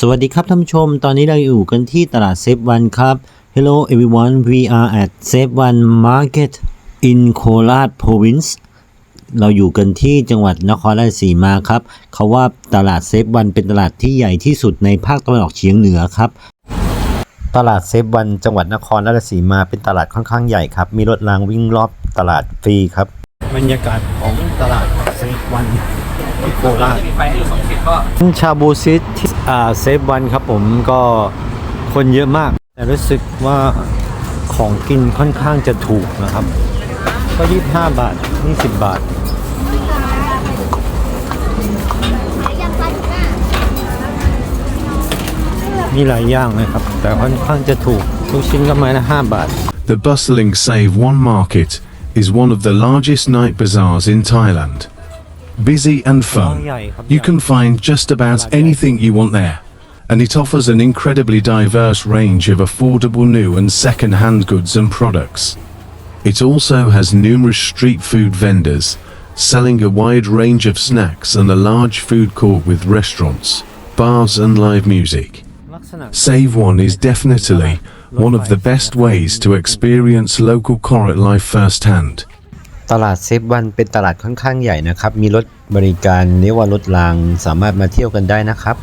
สวัสดีครับท่านผู้ชม ตอนนี้เราอยู่กันที่ตลาดเซฟวันครับ Hello everyone we are at Save One Market in Kolat Province เราอยู่กันที่จังหวัดนครราชสีมาครับ เขาว่าตลาดเซฟวันเป็นตลาดที่ใหญ่ที่สุดในภาคตะวันออกเฉียงเหนือครับ ตลาดเซฟวันจังหวัดนครราชสีมาเป็นตลาดค่อนข้างใหญ่ครับ มีรถรางวิ่งรอบตลาดฟรีครับ บรรยากาศของตลาดเซฟวันที่โคราชไปให้สองสิบก็ชาบูซิตที่อ่าเซฟวันครับผมก็คนเยอะมาก แต่รู้สึกว่าของกินค่อนข้างจะถูกนะครับ ก็25บาท20บาท มีหลายอย่างนะครับ แต่ค่อนข้างจะถูกทุกชิ้นก็ไม้ละ5บาท The bustling Save One Market is one of the largest night bazaars in Thailand. Busy and fun, you can find just about anything you want there, and it offers an incredibly diverse range of affordable new and second-hand goods and products. It also has numerous street food vendors, selling a wide range of snacks and a large food court with restaurants, bars and live music. ลักษณะ Save One is definitely one of the best ways to experience local Korat life firsthand. ตลาดเซฟวันเป็นตลาดค่อนข้างใหญ่นะครับ มีรถบริการเรียกว่ารถรางสามารถมาเที่ยวกันได้นะครับ